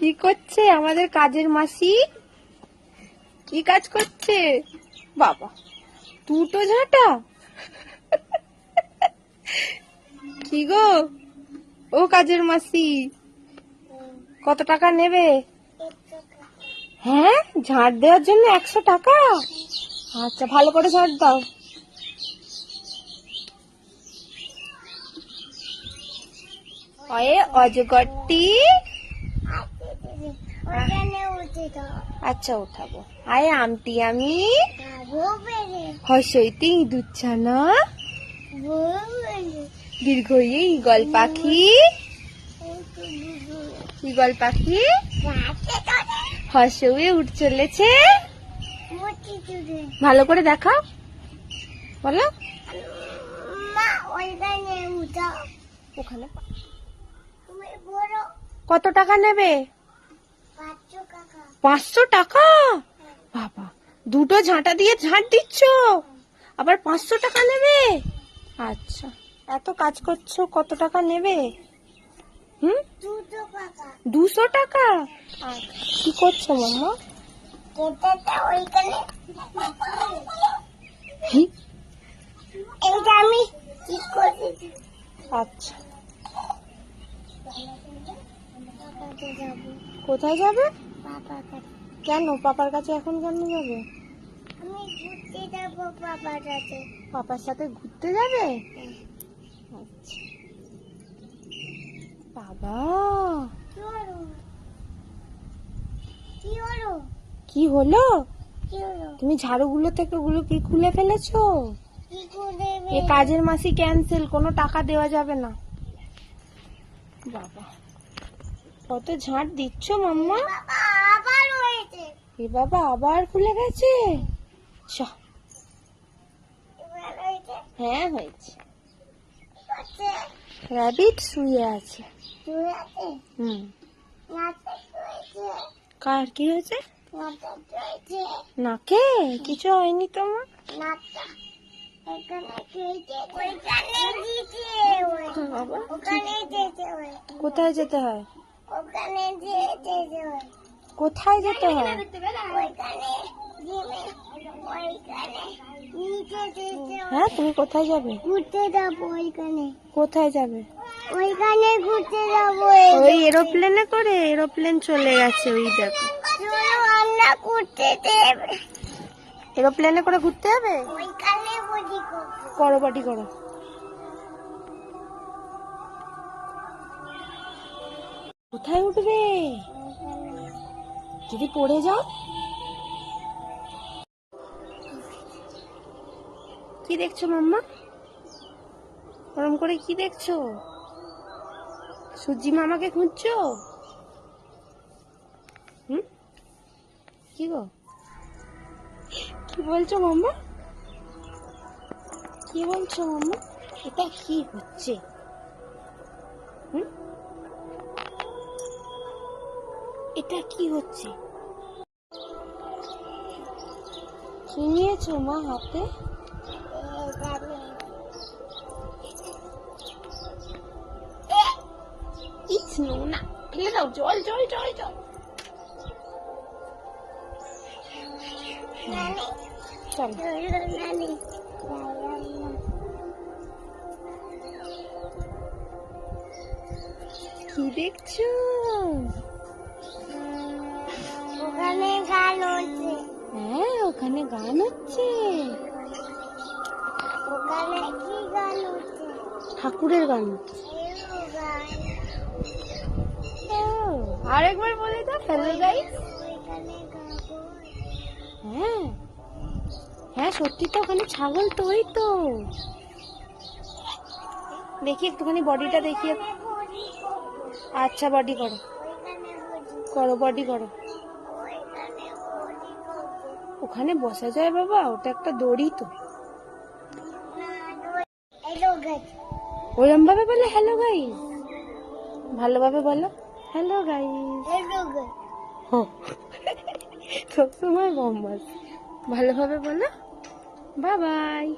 কি করছে আমাদের কাজের মাসি? কি কাজ করছে? বাবা, দুটো ঝাঁটা? কি গো? ও কাজের মাসি, কত টাকা নেবে? হ্যাঁ ঝাড় দেওয়ার জন্য একশো টাকা? আচ্ছা ভালো করে ঝাড় দাও। অয়ে, অজগরটি আচ্ছা উঠাবো। আয় আমটি আমি হসইতে ইঁদুচ্ছানা বউ দীর্ঘ ইগল পাখি। ইগল পাখি হসে উঠ চলেছে। ভালো করে দেখাও। বলো। ওখানে। কত টাকা নেবে? পাঁচশো টাকা? বাবা দুটো ঝাঁটা দিয়ে ঝাঁট দিচ্ছ? আবার পাঁচশো টাকা নেবে? আচ্ছা এত কাজ করছ কত টাকা নেবে? হুম? দুশো টাকা? কি করছ মাম্মা আমি কি করেছি? আচ্ছা। কোথায় যাবে? বাবার কাছে। কেন? পাপার কাছে এখন কেন যাবে? আমি ঘুরতে যাব বাবার কাছে। পাপার সাথে ঘুরতে যাবে? আচ্ছা। বাবা! কি হলো? কি হলো? তুমি ঝাড়ুগুলো থেকে ওগুলো কি খুলে ফেলেছো? এ কাজের মাসি ক্যান্সেল কোনো টাকা দেওয়া যাবে না। বাবা! কত ঝাঁট দিচ্ছ মাম্মা? এ বাবা, আবার খুলে গেছে? চ হ্যাঁ হয়েছে। র্যাবিট শুয়ে আছে। কার, কি হয়েছে? নাকে? কিছু হয়নি তোমার? কোথায় যেতে হয় ওখানে যেতে হয়? কোথায় যেতে হয়? যেতে হয় হ্যাঁ তুমি কোথায় যাবে? ঘুরতে যাব ওইখানে। কোথায় যাবে? ওইখানে ঘুরতে যাব ওই এরোপ্লেনে করে এরোপ্লেন চলে গেছে ওই দেখো। দেবে এরোপ্লেনে করে ঘুরতে যাবে? ওইখানে করো করো। কোথায় উঠবে? যদি পড়ে যাও। কি দেখছ মাম্মা? ওরম করে কি দেখছ? সূর্যি মামাকে খুঁজছো? হুম? কি গো? কি বলছো মাম্মা? কি বলছো মাম্মা? এটা কি হচ্ছে? হুম? এটা কি হচ্ছে? কি নিয়েছো মা হাতে? জল কি দেখছ? ওখানে গান হচ্ছে। হ্যাঁ ওখানে গান হচ্ছে। ওখানে কি গান হচ্ছে? ঠাকুরের গান হচ্ছে। আরেকবার বলে দাও হ্যালো গাইস হ্যাঁ। হ্যাঁ সত্যি তো ওখানে ছাগল তো ওই তো। দেখি একটুখানি বডিটা দেখিয়ে। আচ্ছা বডি করো। করো বডি করো। ওখানে বসা যায় বাবা, ওটা একটা দড়ি তো। ওরম ভাবে বলে হ্যালো গাই ভালোভাবে বলো হ্যালো গাছ সবসময় বম্বাস ভালোভাবে বলো বাবাই বাই